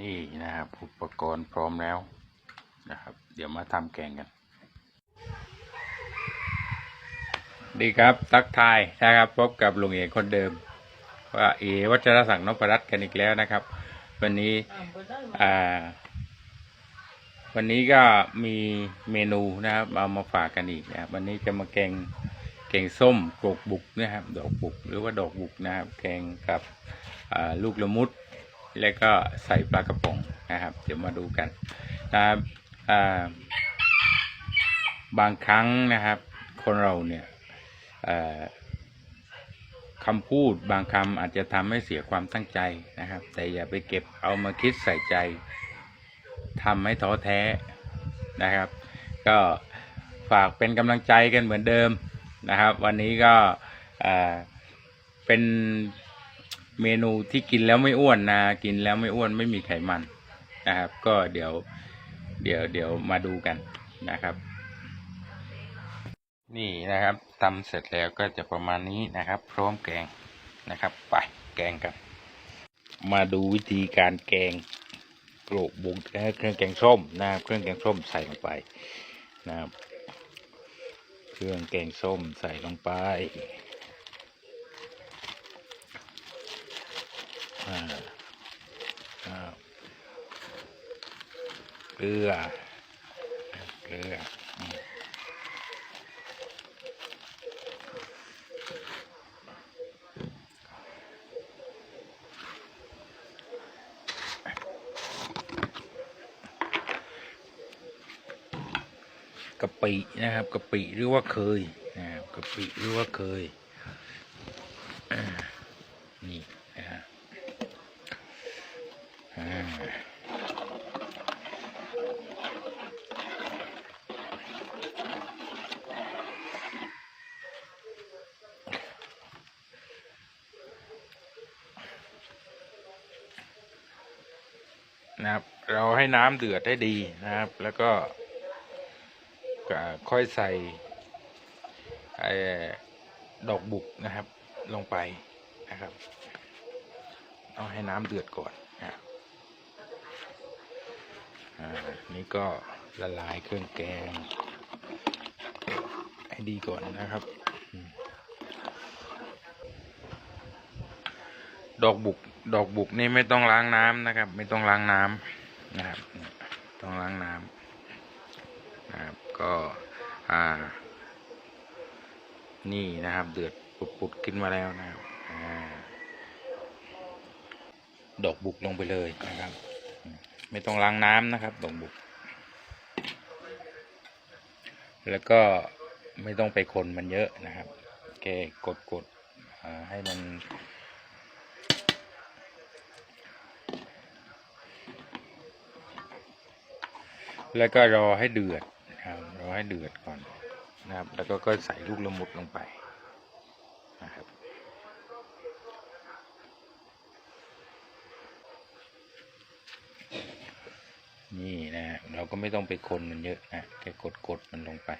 นี่นะครับอุปกรณ์พร้อมแล้วนะครับ เดี๋ยวมาทำแกงกัน ดีครับทักทายนะครับพบกับลุงเอกคนเดิม ว่าเอวัชรศักดิ์นพรัตน์กันอีกแล้วนะครับ วันนี้อ่าวันนี้ก็มีเมนูนะครับ เอามาฝากกันอีกนะครับวันนี้จะมาแกงแกงส้มกกบุกนะครับ ดอกบุกหรือว่าดอกบุกนะครับ แกงกับลูกละมุด แล้วก็ใส่ปลากระป๋องนะครับ เดี๋ยวมาดูกันนะครับบางครั้งนะครับ คนเราเนี่ยคำพูดบางคำอาจจะทำให้เสียความตั้งใจนะครับ แต่อย่าไปเก็บเอามาคิดใส่ใจทำให้ท้อแท้นะครับ ก็ฝากเป็นกำลังใจกันเหมือนเดิมนะครับ วันนี้ก็เป็น เมนูที่กินแล้วไม่อ้วนนะ กินแล้วไม่อ้วนไม่มีไขมันนะครับ ก็เดี๋ยว เดี๋ยวเดี๋ยวมาดูกันนะครับ นี่นะครับทำเสร็จแล้วก็จะประมาณนี้นะครับ พร้อมแกงนะครับไปแกงกัน มาดูวิธีการแกงโกรกบุกเครื่องแกงส้มนะครับเครื่องแกงส้มใส่ลงไปนะครับ เครื่องแกงส้มใส่ลงไปอ่าอ่า เกลือ เกลือกะปินะครับกะปิหรือว่าเคยนะครับกะปิหรือว่าเคยอ่านี่นะฮะอ่า นะครับเราให้น้ำเดือดให้ดีนะครับ แล้วก็ค่อยใส่ดอกบุกนะครับลงไปนะครับ เอาให้น้ำเดือดก่อน นี่ก็ละลายเครื่องแกง ให้ดีก่อนนะครับ ดอกบุก ดอกบุกนี่ไม่ต้องล้างน้ำนะครับ ไม่ต้องล้างน้ำนะครับ ต้องล้างน้ำนะครับ ก็อ่า นี่นะครับ เดือดปุดๆขึ้นมาแล้วนะครับ อ่า ดอกบุกลงไปเลยนะครับ ไม่ต้องล้างน้ำนะครับดอกบุก แล้วก็ไม่ต้องไปคนมันเยอะนะครับแค่กดๆให้มัน แล้วก็รอให้เดือดนะครับรอให้เดือดก่อนนะครับ แล้วก็ก็ใส่ลูกละมุดลงไปนะครับ นี่นะฮะเราก็ไม่ต้องไปคนมันเยอะนะแค่กดกดมันลงไป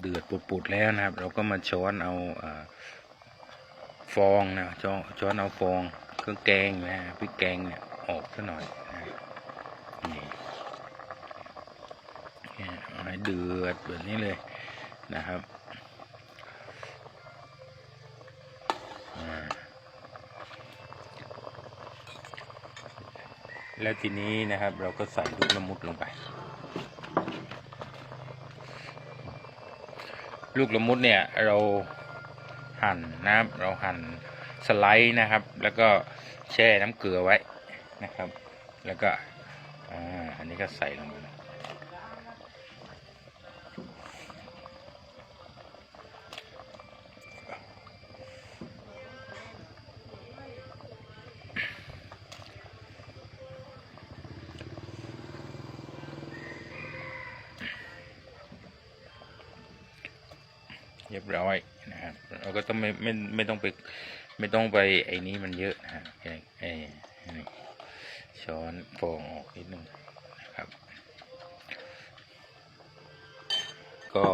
เดือดปุดๆแล้วนะครับ เราก็มาช้อนเอาอาฟองนะช้อนช้อนเอาฟองเครื่องแกงนะพริกแกงเนี่ยออกซะหน่อยนะนี่ เนี่ยเดือดแบบนี้เลยนะครับแล้วทีนี้นะครับเราก็ใส่ลูกละมุดลงไป ลูกละมุดเนี่ยเราหั่นนะครับเราหั่นสไลด์นะครับ แล้วก็แช่น้ำเกลือไว้นะครับ แล้วก็อ่าอันนี้ก็ใส่ลงไป รียบร้อยนะครับเราก็ต้องไม่ไม่ไม่ต้องไปไม่ต้องไปไอ้นี้มันเยอะนะครับไอ้ช้อนฟองออกนิดนึงนะครับ ก็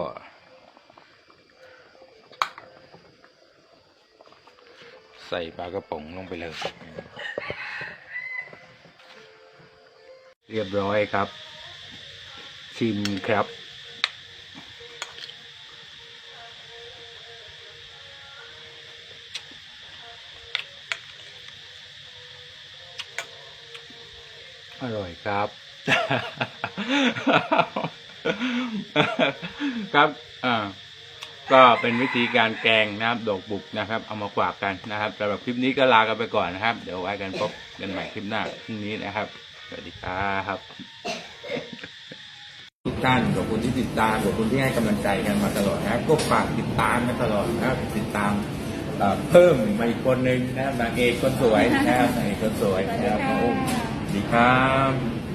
ใส่ปลากระป๋องลงไปเลย เรียบร้อยครับ ชิมครับ อร่อยครับ ครับอ่าก็เป็นวิธีการแกงนะครับดอกบุกนะครับ เอามาฝากกันนะครับสำหรับคลิปนี้ก็ลากันไปก่อนนะครับ เดี๋ยวไว้กันพบกันใหม่คลิปหน้าพรุ่งนี้นะครับ สวัสดีครับ ทุกท่านขอบคุณที่ติดตามขอบคุณที่ให้กำลังใจกันมาตลอดนะครับก็ฝากติดตามกันตลอดนะครับ ติดตามเอ่อเพิ่มมาอีกคนหนึ่งนะครับนางเอกคนสวยนะครับนางเอกคนสวยนะครับสวัสดีค่ะโอ้สวัส ดีครับ